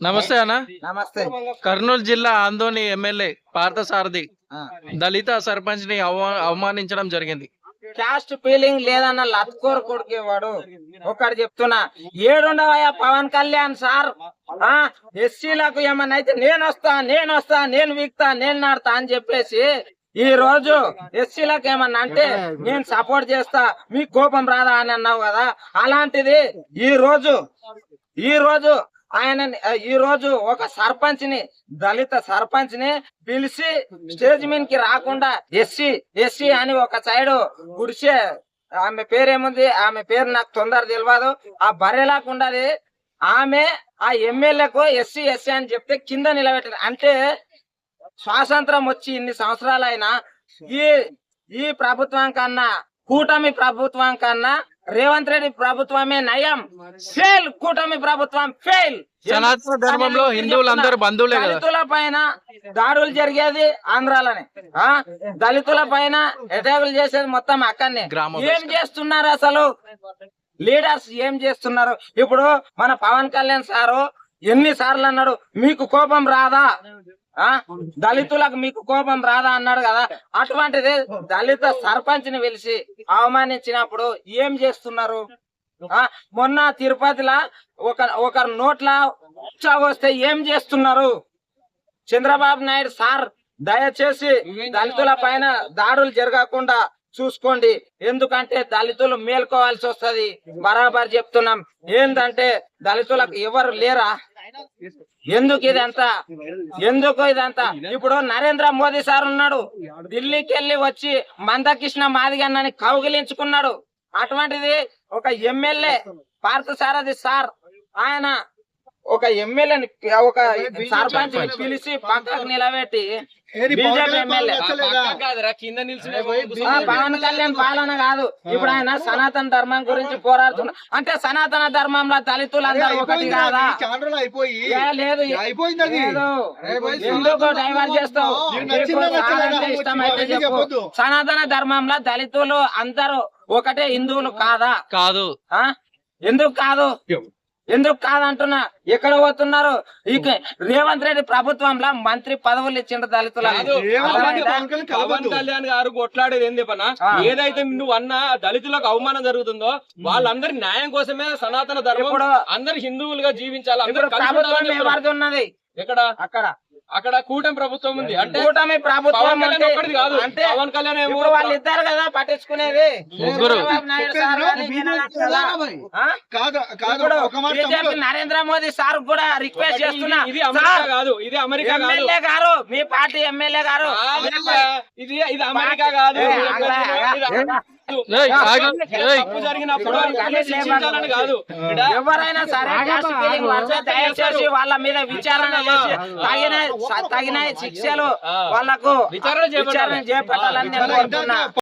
నమస్తే అన్న. నమస్తే. కర్నూలు జిల్లా ఆందోని ఎమ్మెల్యే పార్థసారథి. దళిత సర్పంచ్ని అవమా- అవమానించడం జరిగింది. క్యాస్ట్ ఫీలింగ్ లేదన్న లత్కోర్ కొడుకేవాడు. ఒకటి చెప్తున్నా ఏడుండవయ్యా పవన్ కళ్యాణ్ సార్. ఆ ఎస్సీలకు ఏమన్నా అయితే నేను వస్తా నేను వస్తా నేను వీక్తా నేను నాడతా అని చెప్పేసి ఈ రోజు ఎస్సీలకు ఏమన్నా అంటే నేను సపోర్ట్ చేస్తా మీ కోపం రాదా అని అన్నావు కదా. అలాంటిది ఈ రోజు ఈ రోజు ఆయన ఈ రోజు ఒక సర్పంచ్ని దళిత సర్పంచ్ని పిలిచి స్టేజ్ మీదకి రాకుండా ఎస్సీ ఎస్సీ అని ఒక సైడ్ గుడిసే ఆమె పేరేముంది? ఆమె పేరు నాకు తొందర తెలియదు ఆ బర్రెలాకుండది ఆమె ఆ ఎమ్మెల్యేకు ఎస్సీ ఎస్సీ అని చెప్తే కింద నిలబెట్టారు. అంటే స్వాతంత్రం వచ్చి ఇన్ని సంవత్సరాలైనా ఈ ఈ ప్రభుత్వం కన్నా కూటమి ప్రభుత్వం కన్నా రేవంత్ రెడ్డి ప్రభుత్వమే నయం. ఫెయిల్ కూటమి ప్రభుత్వం ఫెయిల్. సనాతన ధర్మంలో హిందువులందరూ బంధువులే దళితుల పైన దాడులు జరిగేది ఆంధ్రాలోనే. ఆ? దళితుల పైన అటాకులు చేసేది మొత్తం అక్కడనే. ఏం చేస్తున్నారు అసలు? లీడర్స్ ఏం చేస్తున్నారు? ఇప్పుడు మన పవన్ కళ్యాణ్ సారు ఎన్ని సార్లు అన్నాడు? మీకు కోపం రాదా? ఆ? దళితులకు మీకు కోపం రాదా అన్నాడు కదా? అటువంటిది దళిత సర్పంచ్ని పిలిచి అవమానించినప్పుడు ఏం చేస్తున్నారు? ఆ? మొన్న తిరుపతిలా ఒక ఒకరు నోట్ల వస్తే ఏం చేస్తున్నారు? చంద్రబాబు నాయుడు సార్ దయచేసి దళితుల పైన దాడులు జరగకుండా చూసుకోండి. ఎందుకంటే దళితులు మేల్కోవాల్సి వస్తది. బరాబర్ చెప్తున్నాం. ఏంటంటే దళితులకు ఎవరు లేరా? ఎందుకు ఇదంతా? ఎందుకు ఇదంతా? ఇప్పుడు నరేంద్ర మోదీ సార్ ఉన్నాడు. ఢిల్లీకి వెళ్ళి వచ్చి మందకృష్ణ మాదిగన్నని కౌగిలించుకున్నాడు. అటువంటిది ఒక ఎమ్మెల్యే పార్థసారథి సార్. ఆయన ఒక ఎమ్మెల్యేని ఒక సర్పంచ్ పిలిచి పక్కకు నిలబెట్టి పవన్ కళ్యాణ్ పాలన కాదు ఇప్పుడు ఆయన సనాతన ధర్మం గురించి పోరాడుతున్నా అంటే సనాతన ధర్మంలో దళితులు అందరూ ఒకటి కాదా? అయిపోయి. ఏ, లేదు. ఎందుకు డైవర్ట్ చేస్తావు? ఇష్టమైతే. సనాతన ధర్మంలో దళితులు అందరూ ఒకటే హిందువులు కాదా? కాదు. ఆ? ఎందుకు కాదు? ఎందుకు కాదంటున్నా? ఎక్కడ పోతున్నారు? ఇక రేవంత్ రెడ్డి ప్రభుత్వంలో మంత్రి పదవులు ఇచ్చిండ్రు దళితులకు అర్థమైందా? పవన్ కళ్యాణ్ గారు కొట్లాడేది ఏంది పన. ఏదైతే నువ్వు అన్న దళితులకు అవమానం జరుగుతుందో వాళ్ళందరి న్యాయం కోసమే సనాతన ధర్మం అందరు హిందువులుగా జీవించాలి ప్రభుత్వం ఉన్నది? ఎక్కడ? అక్కడ. అక్కడ కూటమి ప్రభుత్వం ఉంది. అంటే కూటమి ప్రభుత్వం పవన్ కళ్యాణ్ ఉంటే- ఒక్కడిది కాదు. అంటే పవన్ కళ్యాణ్ ఏమో వాళ్ళు ఇద్దరు కదా పట్టించుకునేది. నరేంద్ర మోదీ సార్ కూడా రిక్వెస్ట్ చేస్తున్నా. ఇది అమెరికా కాదు ఇది అమెరికా ఎమ్మెల్యే గారు మీ పార్టీ ఎమ్మెల్యే గారు. ఇది ఇది అమెరికా కాదు. తప్పు జరిగినప్పుడు శిక్షించాలని కాదు. ఎవరైనా సరే దయచేసి వాళ్ళ మీద విచారణ చేసి తగిన తగిన శిక్షలు. వాళ్ళకు విచారణ చేపట్టాలి. విచారణ చేపట్టాలని నేను కోరుతున్నా